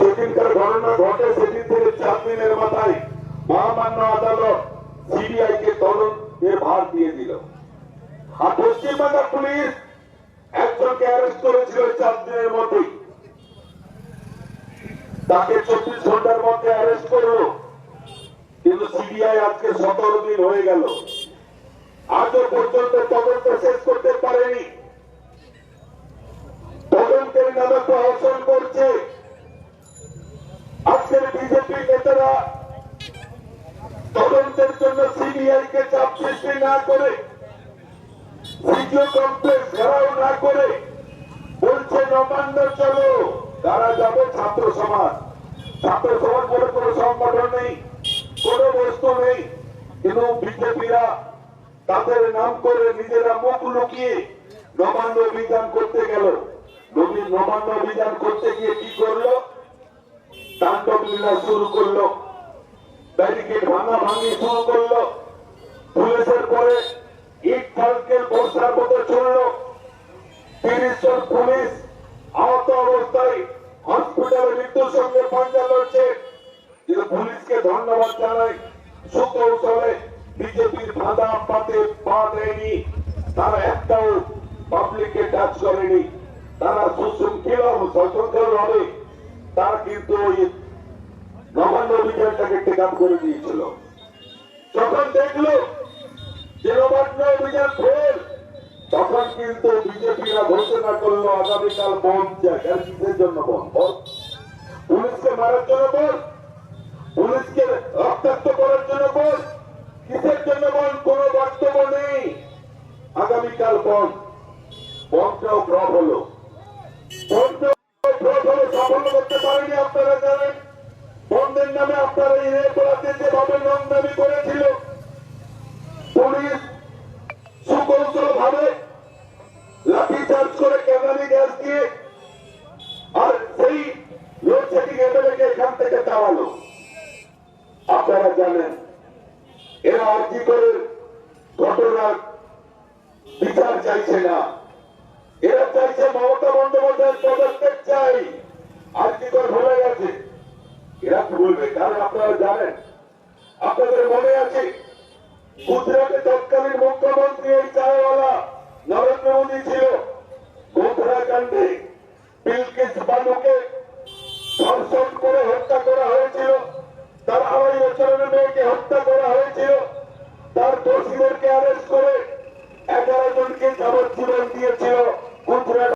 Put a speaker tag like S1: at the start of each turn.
S1: যেদিনকার ঘটনা ঘটে, সেদিন থেকে চার দিনের মাথায় মহামান্য আদালত সিবিআই কে তদন্তের ভার দিয়ে দিল। আর পশ্চিমবাংলা পুলিশ একজনকে অ্যারেস্ট করেছিল চার দিনের মধ্যে তাকে চব্বিশ ঘণ্টার মধ্যে অ্যারেস্ট করল। কিন্তু সিবিআই আজকে সতেরো দিন হয়ে গেল। আজও পর্যন্ত তদন্ত শেষ করতে পারেনি। তদন্তের নামে প্রহসন করছে। বিজেপি নেতারা তদন্তের জন্য সিবিআই কে চাপ সৃষ্টি না করে ঘেরাও না করে বলছে, নবান্ন, চলো। তারা যাবে ছাত্র সমাজ। ছাত্র সমাজ বলে কোনো সংগঠন নেই, কোনো বস্তু নেই। কিন্তু বিজেপিরা তাদের নাম করে নিজেরা মুখ লুকিয়ে নবান্ন অভিযান করতে গেল। নবীন নবান্ন অভিযান করতে গিয়ে কি করল? তাণ্ডব লীলা শুরু করল। ব্যারিকেড ভাঙা ভাঙি শুরু করল। পুলিশের পরে ইট ফালকের বর্ষার মতো চলল তিরিশ জন পুলিশ আহত অবস্থায় হসপিটালে মৃত্যুর সঙ্গে পাঞ্জা লড়ছে। পুলিশকে ধন্যবাদ জানাই সুকৌশলে বিজেপির বাধা পাতে পা দেয়নি, তারা একটাও পাবলিককে টাচ করেনি। তারা সুশৃঙ্খল সশৃঙ্খল ভাবে তারা কিন্তু ওই নবান্ন অভিযানটাকে টেক আপ করে দিয়েছিল। যখন দেখল যে নবান্ন অভিযান ফেল, তখন কিন্তু বিজেপিরা ঘোষণা করল, আগামীকাল বন্ধ যায় কিসের জন্য বন্ধ? পুলিশকে মারার জন্য বল, পুলিশকে রক্তাক্ত করার জন্য বল, কিসের জন্য বল? কোন বক্তব্য নেই। আগামীকাল বন্ধ। বন্ধটাও ড্রপ হলো। বন্ধটাও ড্রপ করতে পারেনি আপনারা জানেন। বন্ধের নামে আপনারা এই রেপরাতে যেভাবে নোংরামি করেছিল পুলিশ সুকৌশল ভাবে লাঠি চার্জ করে ক্যানালি গ্যাস দিয়ে আর সেই লোডশেডিং এমএলএকে এখান থেকে তাড়ালো আপনারা জানেন, এরা আর্জি করে ঘটনার বিচার চাইছে না। এরা চাইছে মমতা বন্দ্যোপাধ্যায়ের পদক্ষেপ চাই। আর্জি করে ভুলে গেছে? এরা ভুলবে, কারণ আপনারা জানেন, আপনাদের মনে আছে, গুজরাটে তৎকালীন মুখ্যমন্ত্রী এই চায়ওয়ালা নরেন্দ্র মোদী ছিল গোধরাকাণ্ডে বিলকিস বানুকে ধর্ষণ করে হত্যা করা হয়েছিল, তার আড়াই বছরের মেয়েকে হত্যা